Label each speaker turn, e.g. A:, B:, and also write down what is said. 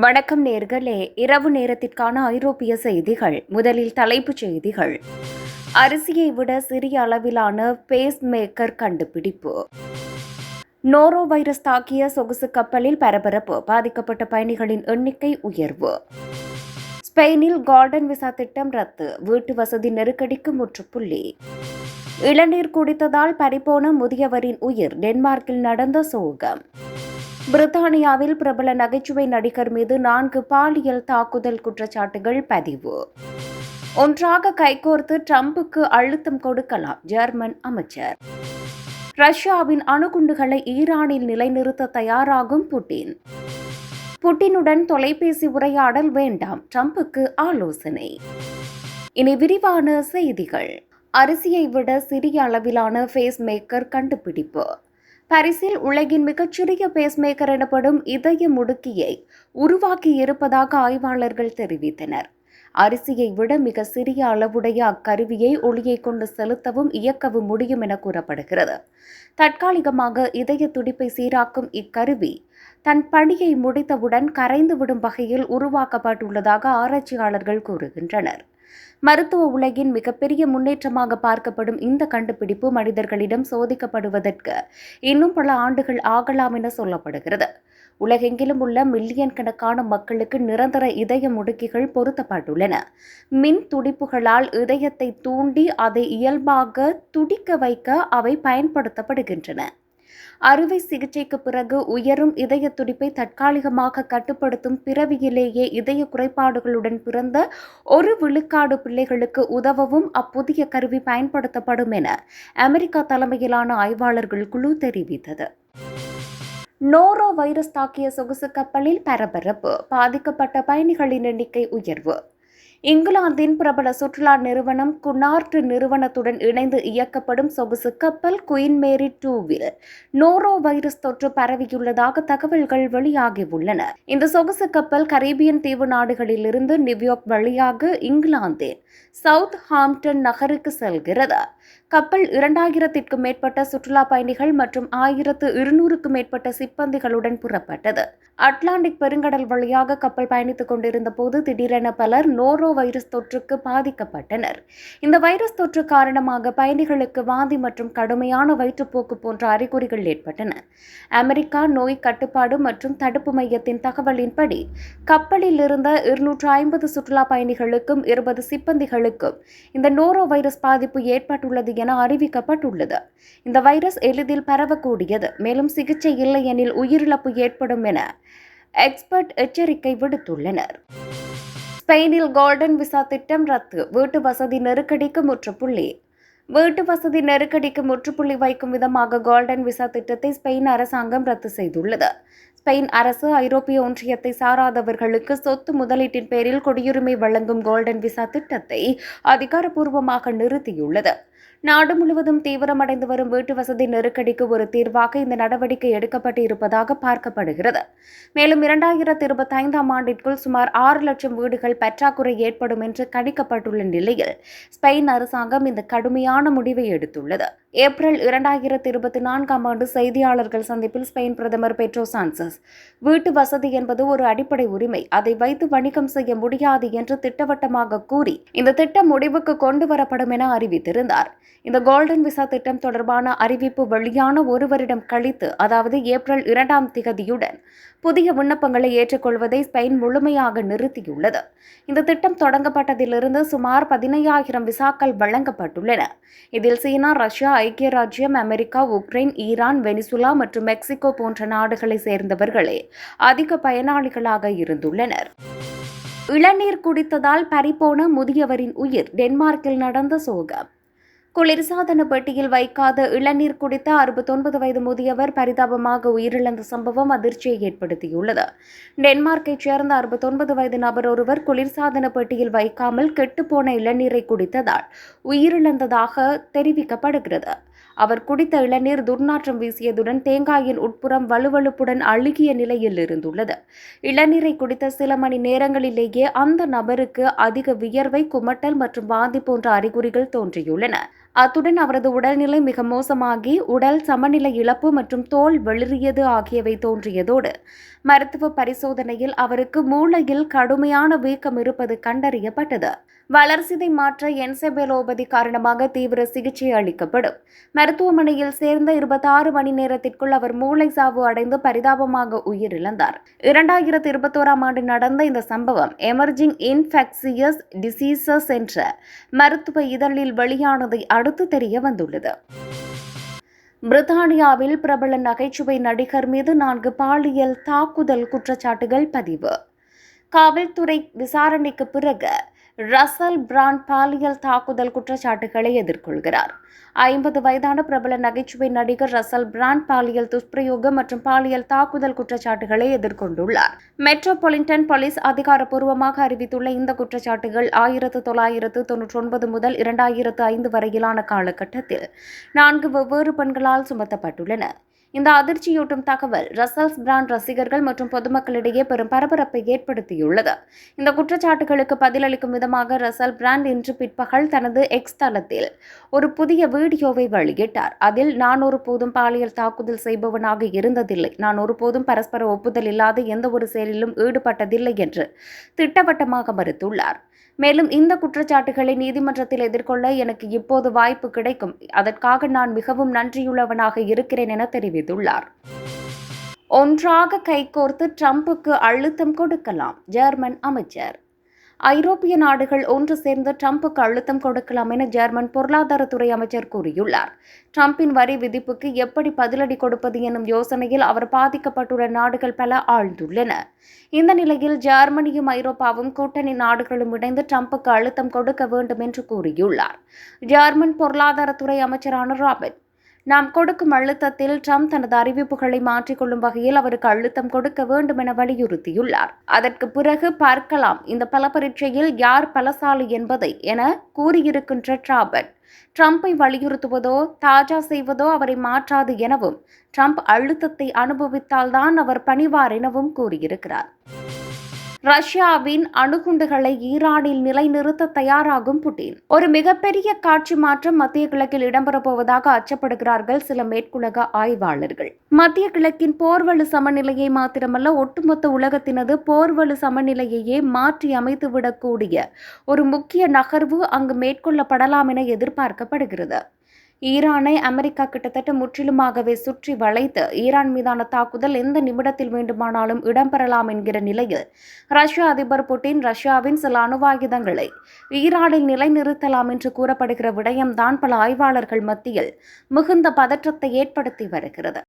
A: வணக்கம் நேர்களே. இரவு நேரத்திற்கான ஐரோப்பிய செய்திகள். முதலில் தலைப்புச் செய்திகள். அரிசியை விட சிறிய அளவிலான பேஸ் மேக்கர் கண்டுபிடிப்பு. நோரோ வைரஸ் தாக்கிய சொகுசு கப்பலில் பரபரப்பு பாதிக்கப்பட்ட பயணிகளின் எண்ணிக்கை உயர்வு. ஸ்பெயினில் கார்டன் விசா திட்டம் ரத்து வீட்டு வசதி நெருக்கடிக்கு முற்றுப்புள்ளி. இளநீர் குடித்ததால் பறிபோன முதியவரின் உயிர் டென்மார்க்கில் நடந்த சோகம். பிரித்தானியாவில் பிரபல நகைச்சுவை நடிகர் மீது நான்கு பாலியல் தாக்குதல் குற்றச்சாட்டுகள் பதிவு. ஒன்றாக கைகோர்த்து ட்ரம்புக்கு அழுத்தம் கொடுக்கலாம் ஜெர்மன் அமைச்சர். ரஷ்யாவின் அணுகுண்டுகளை ஈரானில் நிலைநிறுத்த தயாராகும் புட்டின். புட்டினுடன் தொலைபேசி உரையாடல் வேண்டாம் ட்ரம்புக்கு ஆலோசனை. இனி விரிவான செய்திகள். அரிசியை விட சிறிய அளவிலான ஃபேஸ் மேக்கர் கண்டுபிடிப்பு. பாரிஸில் உலகின் மிகச்சிறிய பேஸ்மேக்கர் எனப்படும் இதய முடுக்கியை உருவாக்கி இருப்பதாக ஆய்வாளர்கள் தெரிவித்தனர். அரிசியை விட மிக சிறிய அளவுடைய அக்கருவியை ஒளியை கொண்டு செலுத்தவும் இயக்கவும் முடியும் என கூறப்படுகிறது. தற்காலிகமாக இதய துடிப்பை சீராக்கும் இக்கருவி தன் பணியை முடித்தவுடன் கரைந்துவிடும் வகையில் உருவாக்கப்பட்டுள்ளதாக ஆராய்ச்சியாளர்கள் கூறுகின்றனர். மருத்துவ உலகின் மிகப்பெரிய முன்னேற்றமாக பார்க்கப்படும் இந்த கண்டுபிடிப்பு மனிதர்களிடம் சோதிக்கப்படுவதற்கு இன்னும் பல ஆண்டுகள் ஆகலாம் என சொல்லப்படுகிறது. உலகெங்கிலும் உள்ள மில்லியன் கணக்கான மக்களுக்கு நிரந்தர இதய முடுக்கிகள் பொருத்தப்பட்டுள்ளன. மின் துடிப்புகளால் இதயத்தை தூண்டி அதை இயல்பாக துடிக்க வைக்க அவை பயன்படுத்தப்படுகின்றன. அறுவை சிகிச்சைக்கு பிறகு உயரும் இதய துடிப்பை தற்காலிகமாக கட்டுப்படுத்தும் பிறவியிலேயே இதய குறைபாடுகளுடன் பிறந்த ஒரு விழுக்காடு பிள்ளைகளுக்கு உதவவும் அப்புதிய கருவி பயன்படுத்தப்படும் என அமெரிக்கா தலைமையிலான ஆய்வாளர்கள் குழு தெரிவித்தது. நோரோ வைரஸ் தாக்கிய சொகுசு கப்பலில் பரபரப்பு பாதிக்கப்பட்ட பயணிகளின் எண்ணிக்கை உயர்வு இங்கிலாந்தின் பிரபல சுற்றுலா நிறுவனம் குனார்ட் நிறுவனத்துடன் இணைந்து இயக்கப்படும் சொகுசு கப்பல் குயின் மேரி டூவில் நோரோ வைரஸ் தொற்று பரவியுள்ளதாக தகவல்கள் வெளியாகியுள்ளன. இந்த சொகுசு கப்பல் கரீபியன் தீவு நாடுகளிலிருந்து நியூயார்க் வழியாக இங்கிலாந்தின் சவுத் ஹாம்டன் நகருக்கு செல்கிறது. கப்பல் இரண்டாயிரத்திற்கும் மேற்பட்ட சுற்றுலா பயணிகள் மற்றும் ஆயிரத்து இருநூறுக்கும் மேற்பட்ட சிப்பந்திகளுடன் புறப்பட்டது. அட்லாண்டிக் பெருங்கடல் வழியாக கப்பல் பயணித்துக் கொண்டிருந்த போது திடீரென பலர் நோரோ வைரஸ் தொற்றுக்கு பாதிக்கப்பட்டனர். இந்த வைரஸ் தொற்று காரணமாக பயணிகளுக்கு வாந்தி மற்றும் கடுமையான வயிற்றுப்போக்கு போன்ற அறிகுறிகள் ஏற்பட்டன. அமெரிக்கா நோய் கட்டுப்பாடு மற்றும் தடுப்பு மையத்தின் தகவலின்படி கப்பலில் இருந்த இருநூற்று ஐம்பது சுற்றுலா பயணிகளுக்கும் இருபது சிப்பந்திகளுக்கும் இந்த நோரோ வைரஸ் பாதிப்பு ஏற்பட்டுள்ளது என அறிவிக்கப்பட்டுள்ளது. இந்த வைரஸ் எளிதில் பரவக்கூடியது மேலும் சிகிச்சை இல்லை எனில் உயிரிழப்பு ஏற்படும் என எக்ஸ்பர்ட் எச்சரிக்கை விடுத்துள்ளனர். ஸ்பெயினில் கோல்டன் விசா திட்டம் ரத்து. வீட்டு வசதி நெருக்கடிக்கு முற்றுப்புள்ளி. வீட்டு வசதி நெருக்கடிக்கு முற்றுப்புள்ளி வைக்கும் விதமாக கோல்டன் விசா திட்டத்தை ஸ்பெயின் அரசாங்கம் ரத்து செய்துள்ளது. ஸ்பெயின் அரசு ஐரோப்பிய ஒன்றியத்தை சாராதவர்களுக்கு சொத்து முதலீட்டின் பேரில் குடியுரிமை வழங்கும் கோல்டன் விசா திட்டத்தை அதிகாரப்பூர்வமாக நிறுத்தியுள்ளது. நாடு முழுவதும் தீவிரமடைந்து வரும் வீட்டு வசதி நெருக்கடிக்கு ஒரு தீர்வாக இந்த நடவடிக்கை எடுக்கப்பட்டு இருப்பதாக பார்க்கப்படுகிறது. மேலும் இரண்டாயிரத்தி இருபத்தி ஐந்தாம் ஆண்டிற்குள் சுமார் ஆறு லட்சம் வீடுகள் பற்றாக்குறை ஏற்படும் என்று கணிக்கப்பட்டுள்ள நிலையில் ஸ்பெயின் அரசாங்கம் இந்த கடுமையான முடிவை எடுத்துள்ளது. ஏப்ரல் இரண்டாயிரத்தி இருபத்தி நான்காம் ஆண்டு செய்தியாளர்கள் சந்திப்பில் ஸ்பெயின் பிரதமர் பெட்ரோ சான்சஸ் வீட்டு வசதி என்பது ஒரு அடிப்படை உரிமை. அதை வைத்து வணிகம் செய்ய முடியாது என்று திட்டவட்டமாக கூறி இந்த திட்டம் முடிவுக்கு கொண்டு வரப்படும் என அறிவித்திருந்தார். இந்த கோல்டன் விசா திட்டம் தொடர்பான அறிவிப்பு வெளியான ஒரு வருடம் கழித்து அதாவது ஏப்ரல் இரண்டாம் திகதியுடன் புதிய விண்ணப்பங்களை ஏற்றுக்கொள்வதை ஸ்பெயின் முழுமையாக நிறுத்தியுள்ளது. இந்த திட்டம் தொடங்கப்பட்டதிலிருந்து சுமார் பதினையாயிரம் விசாக்கள் வழங்கப்பட்டுள்ளன. இதில் சீனா ரஷ்யா ஐக்கிய ராஜ்யம் அமெரிக்கா உக்ரைன் ஈரான் வெனிசுலா மற்றும் மெக்சிகோ போன்ற நாடுகளை சேர்ந்தவர்களே அதிக பயனாளிகளாக இருந்துள்ளனர். இளநீர் குடித்ததால் பறிபோன முதியவரின் உயிர் டென்மார்க்கில் நடந்த சோகம். குளிர்சாதன பெட்டியில் வைக்காத இளநீர் குடித்த அறுபத்தொன்பது வயது முதியவர் பரிதாபமாக உயிரிழந்த சம்பவம் அதிர்ச்சியை ஏற்படுத்தியுள்ளது. டென்மார்க்கைச் சேர்ந்த அறுபத்தொன்பது வயது நபர் ஒருவர் குளிர்சாதன பெட்டியில் வைக்காமல் கெட்டுப்போன இளநீரை குடித்ததால் உயிரிழந்ததாக தெரிவிக்கப்படுகிறது. அவர் குடித்த இளநீர் துர்நாற்றம் வீசியதுடன் தேங்காயின் உட்புறம் வலுவழுப்புடன் அழுகிய நிலையில் இருந்துள்ளது. இளநீரை குடித்த சில மணி நேரங்களிலேயே அந்த நபருக்கு அதிக வியர்வை குமட்டல் மற்றும் வாந்தி போன்ற அறிகுறிகள் தோன்றியுள்ளன. அத்துடன் அவரது உடல்நிலை மிக மோசமாகி உடல் சமநிலை இழப்பு மற்றும் தோல் வெளிறியது ஆகியவை தோன்றியதோடு மருத்துவ பரிசோதனையில் அவருக்கு மூளையில் கடுமையான வீக்கம் இருப்பது கண்டறியப்பட்டது. வளர்சிதை மாற்ற என்செபெலோபதி காரணமாக தீவிர சிகிச்சை அளிக்கப்படும். மருத்துவமனையில் சேர்ந்த இருபத்தாறு மணி நேரத்திற்குள் அவர் மூளை சாவு அடைந்து பரிதாபமாக உயிரிழந்தார். இரண்டாயிரத்தி இருபத்தோராம் ஆண்டு நடந்த இந்த சம்பவம் எமர்ஜிங் இன்ஃபெக்சியஸ் டிசீசஸ் என்ற மருத்துவ இதழில் வெளியானதை அடுத்து தெரிய வந்துள்ளது. பிரித்தானியாவில் பிரபல நகைச்சுவை நடிகர் மீது நான்கு பாலியல் தாக்குதல் குற்றச்சாட்டுகள் பதிவு. காவல்துறை விசாரணைக்கு பிறகு ரசல் பிராண்ட் பாலியல் தாக்குதல் குற்றச்சாட்டுகளை எதிர்கொள்கிறார். ஐம்பது வயதான பிரபல நகைச்சுவை நடிகர் ரசல் பிராண்ட் பாலியல் துஷ்பிரயோகம் மற்றும் பாலியல் தாக்குதல் குற்றச்சாட்டுகளை எதிர்கொண்டுள்ளார். மெட்ரோபாலிட்டன் போலீஸ் அதிகாரப்பூர்வமாக அறிவித்துள்ள இந்த குற்றச்சாட்டுகள் ஆயிரத்து தொள்ளாயிரத்து தொன்னூற்றி ஒன்பது முதல் இரண்டாயிரத்து ஐந்து வரையிலான காலகட்டத்தில் நான்கு வெவ்வேறு பெண்களால் சுமத்தப்பட்டுள்ளன. இந்த அதிர்ச்சியூட்டும் தகவல் ரசல்ஸ் பிராண்ட் ரசிகர்கள் மற்றும் பொதுமக்களிடையே பெரும் பரபரப்பை ஏற்படுத்தியுள்ளது. இந்த குற்றச்சாட்டுகளுக்கு பதிலளிக்கும் விதமாக ரசல் பிராண்ட் இன்று பிற்பகல் தனது எக்ஸ் தளத்தில் ஒரு புதிய வீடியோவை வெளியிட்டார். அதில் நான் ஒருபோதும் பாலியல் தாக்குதல் செய்பவனாக இருந்ததில்லை. நான் ஒருபோதும் பரஸ்பர ஒப்புதல் இல்லாத எந்த ஒரு செயலிலும் ஈடுபட்டதில்லை என்று திட்டவட்டமாக மறுத்துள்ளார். மேலும் இந்த குற்றச்சாட்டுகளை நீதிமன்றத்தில் எதிர்கொள்ள எனக்கு இப்போது வாய்ப்பு கிடைக்கும். அதற்காக நான் மிகவும் நன்றியுள்ளவனாக இருக்கிறேன் என தெரிவித்துள்ளார். ஒன்றாக கைகோர்த்து ட்ரம்புக்கு அழுத்தம் கொடுக்கலாம் ஜெர்மன் அமைச்சர். ஐரோப்பிய நாடுகள் ஒன்று சேர்ந்து ட்ரம்புக்கு அழுத்தம் கொடுக்கலாம் என ஜெர்மன் பொருளாதாரத்துறை அமைச்சர் கூறியுள்ளார். ட்ரம்பின் வரி விதிப்புக்கு எப்படி பதிலடி கொடுப்பது எனும் யோசனையில் அவர் பாதிக்கப்பட்டுள்ள நாடுகள் பல ஆழ்ந்துள்ளன. இந்த நிலையில் ஜெர்மனியும் ஐரோப்பாவும் கூட்டணி நாடுகளும் இணைந்து ட்ரம்புக்கு அழுத்தம் கொடுக்க வேண்டும் என்று கூறியுள்ளார். ஜெர்மன் பொருளாதாரத்துறை அமைச்சரான ராபர்ட் நாம் கொடுக்கும் அழுத்தத்தில் ட்ரம்ப் தனது அறிவிப்புகளை மாற்றிக்கொள்ளும் வகையில் அவருக்கு அழுத்தம் கொடுக்க வேண்டும் என வலியுறுத்தியுள்ளார். அதற்கு பிறகு பார்க்கலாம் இந்த பல பரீட்சையில் யார் பலசாலி என்பதை என கூறியிருக்கின்ற டிராபர்ட். ட்ரம்ப்பை வலியுறுத்துவதோ தாஜா செய்வதோ அவரை மாற்றாது எனவும் ட்ரம்ப் அழுத்தத்தை அனுபவித்தால்தான் அவர் பணிவார் எனவும் கூறியிருக்கிறார். ரஷ்யாவின் அணுகுண்டுகளை ஈரானில் நிலைநிறுத்த தயாராகும் புட்டின். ஒரு மிகப்பெரிய காட்சி மாற்றம் மத்திய கிழக்கில் இடம்பெறப்போவதாக அச்சப்படுகிறார்கள் சில மேற்குலக ஆய்வாளர்கள். மத்திய கிழக்கின் போர்வலு சமநிலையை மாத்திரமல்ல ஒட்டுமொத்த உலகத்தினது போர்வலு சமநிலையையே மாற்றி அமைத்துவிடக்கூடிய ஒரு முக்கிய நகர்வு அங்கு மேற்கொள்ளப்படலாம் என எதிர்பார்க்கப்படுகிறது. ஈரானை அமெரிக்கா கிட்டத்தட்ட முற்றிலுமாகவே சுற்றி வளைத்து ஈரான் மீதான தாக்குதல் எந்த நிமிடத்தில் வேண்டுமானாலும் இடம்பெறலாம் என்கிற நிலையில் ரஷ்ய அதிபர் புட்டின் ரஷ்யாவின் சில அணுவாயுதங்களை ஈரானில் நிலைநிறுத்தலாம் என்று கூறப்படுகிற விடயம்தான் பல ஆய்வாளர்கள் மத்தியில் மிகுந்த பதற்றத்தை ஏற்படுத்தி வருகிறது.